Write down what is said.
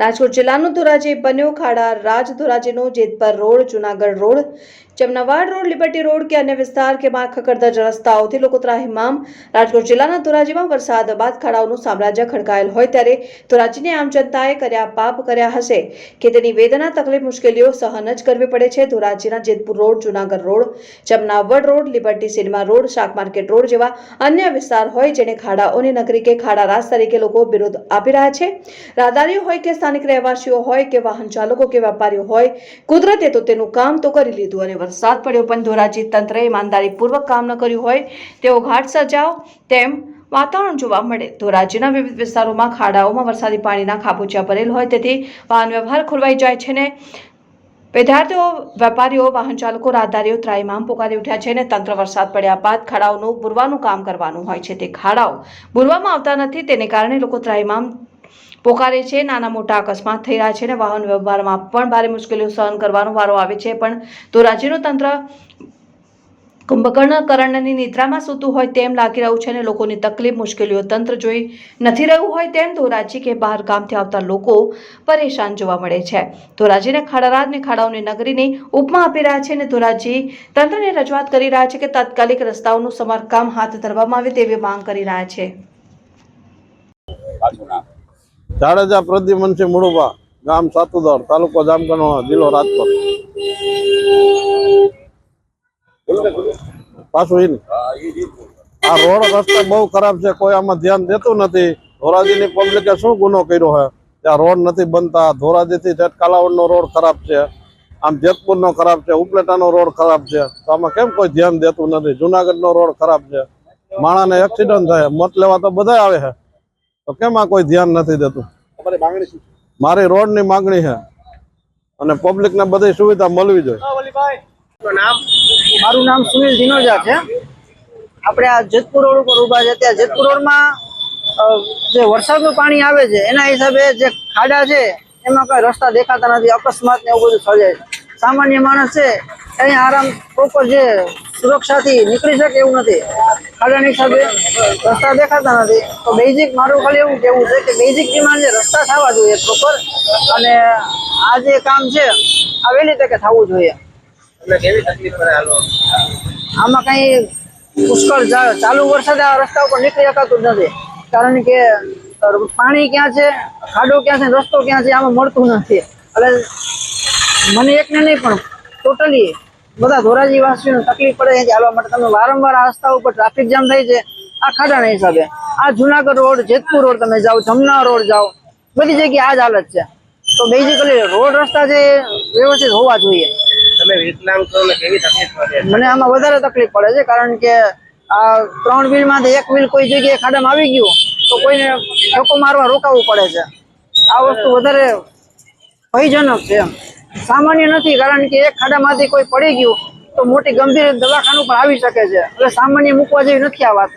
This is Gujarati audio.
રાજકોટ જિલ્લાનું ધોરાજી બન્યો ખાડા. રાજ ધોરાજીનો Jetpur road Junagadh road. Jamnawad road, liberty road કે અન્ય વિસ્તાર કે માં ખકડધજ રસ્તાઓથી લોકો ત્રાહિમામ રાજકોટ જિલ્લાના ધોરાજીમાં વરસાદ બાદ ખાડાઓનું સામ્રાજ્ય ખડકાયેલ હોય ત્યારે ધોરાજીની આમ જનતાએ કર્યા પાપ કર્યા હશે. કે તેની વેદના, તકલીફ, મુશ્કેલીઓ સહન જ કરવી પડે છે. ધોરાજીના Jetpur road, Junagadh road, Jamnawad road, liberty cinema road, શાક માર્કેટ રોડ જેવા અન્ય વિસ્તાર હોય જેને ખાડાઓની નગરી કે ખાડા રાજ તરીકે લોકો વિરોધ આપી રહ્યા છે. રાહદારીઓ હોય કે સ્થાનિક રહેવાસીઓ હોય કે વાહન ચાલકો કે વેપારીઓ હોય, કુદરતે તો તેનું કામ તો કરી લીધું અને વરસાદ પડ્યો, પણ ધોરાજી તંત્રએ ઈમાનદારીપૂર્વક કામ ન કર્યું હોય તેઓ ઘાટ સજાવ તેમ વાતાવરણ જોવા મળે. ધોરાજીના વિવિધ વિસ્તારોમાં ખાડાઓમાં વરસાદી પાણીના ખાબોચિયા ભરેલ હોય, તેથી વાહન વ્યવહાર ખોરવાઈ જાય છે ને વિદ્યાર્થીઓ, વેપારીઓ, વાહન ચાલકો, રાહદારીઓ ત્રાહિમામ પોકારી ઉઠ્યા છે અને તંત્ર વરસાદ પડ્યા બાદ ખાડાઓનું બુરવાનું કામ કરવાનું હોય છે. તે ખાડાઓ બુરવામાં આવતા નથી, તેને કારણે લોકો ત્રાહિમામ પોકારે છે, નાના મોટા અકસ્માત થઈ રહ્યા છે અને વાહન વ્યવહારમાં પણ ભારે મુશ્કેલીઓ સહન કરવાનો વારો આવે છે. પણ તો રાજ્યનું તંત્ર કુંભકર્ણ કરણની નિદ્રામાં સૂતું હોય તેમ લાગી રહ્યું છે અને લોકોની તકલીફ, મુશ્કેલીઓ તંત્ર જોઈ નથી રહ્યું હોય તેમ ધોરાજી કે બહાર ગામથી આવતા લોકો પરેશાન જોવા મળે છે. ધોરાજીને ખાડારાજને ખાડાઓની નગરીની ઉપમા આપી રહ્યા છે અને ધોરાજી તંત્રને રજૂઆત કરી રહ્યા છે કે તાત્કાલિક રસ્તાઓનું સમારકામ હાથ ધરવામાં આવે તેવી માંગ કરી રહ્યા છે. જાડેજા પ્રદ્યુમનસિંહ મુળુભા ગામ સાતુદર, તાલુકો જામકંડોળા જિલ્લો રાજકોટ. પાછું. આ રોડ રસ્તો બહુ ખરાબ છે, કોઈ આમાં ધ્યાન દેતું નથી. ધોરાજીની પબ્લિકે શું ગુનો કર્યો છે ત્યાં રોડ નથી બનતા. ધોરાજીથી ઠેઠ કાલાવડનો રોડ ખરાબ છે. આમ જેતપુરનો ખરાબ છે, ઉપલેટાનો રોડ ખરાબ છે. તો આમાં કેમ કોઈ ધ્યાન દેતું નથી? જુનાગઢનો રોડ ખરાબ છે. માણાને એક્સિડન્ટ થાય. મત લેવા તો બધા આવે છે તો કેમ આ કોઈ ધ્યાન નથી દેતું? મારી રોડ શું છે? મારી રોડની માંગણી છે અને પબ્લિકને બધી સુવિધા મળવી જોઈએ. મારું નામ સુનિલ દિનોજા છે. આપણે આ જેતપુર રોડ ઉપર ઊભા છે. ત્યાં જેતપુર રોડમાં માં જે વરસાદનું પાણી આવે છે એના હિસાબે જે ખાડા છે એમાં કઈ રસ્તા દેખાતા નથી. અકસ્માત ને એવું બધું સર્જાય છે. સામાન્ય માણસ છે અહીંયા આરામ પ્રોપર જે સુરક્ષાથી નીકળી શકે એવું નથી. ખાડાની હિસાબે રસ્તા દેખાતા નથી. તો બેઝિક મારું ખાલી એવું કેવું છે કે બેઝિક ડિમાન્ડ રસ્તા થવા જોઈએ પ્રોપર અને આ જે કામ છે આ વહેલી તકે થવું જોઈએ. આમાં કઈ પુષ્કળ ચાલુ વરસાદ આ રસ્તા ઉપર નીકળી શકાતું જ નથી. કારણ કે પાણી ક્યાં છે ખાડો ક્યાં છે રસ્તો ક્યાં છે આમાં મળતું નથી. એટલે મને એકને નહીં પણ ટોટલી બધા ધોરાજી વાસીઓને તકલીફ પડે છે હાલવા માટે તમે વારંવાર આ રસ્તા ઉપર ટ્રાફિક જામ થાય છે આ ખાડાના હિસાબે. આ જુનાગઢ રોડ જેતપુર રોડ તમે જાઓ જમના રોડ જાઓ બધી જગ્યાએ આ જ હાલત છે. તો બેઝિકલી રોડ રસ્તા જે વ્યવસ્થિત હોવા જોઈએ. મને આમાં વધારે તકલીફ પડે છે કારણ કે આ ત્રણ વ્હીલમાંથી એક વ્હીલ કોઈ જગ્યાએ ખાડામાં આવી ગયું તો કોઈને ઠોકો મારવા રોકાવવું પડે છે. આ વસ્તુ વધારે ભયજનક છે એમ. સામાન્ય નથી, કારણ કે એક ખાડામાંથી કોઈ પડી ગયું તો મોટી ગંભીર દવાખાનું પણ આવી શકે છે. એટલે સામાન્ય મૂકવા જેવી નથી આ વાત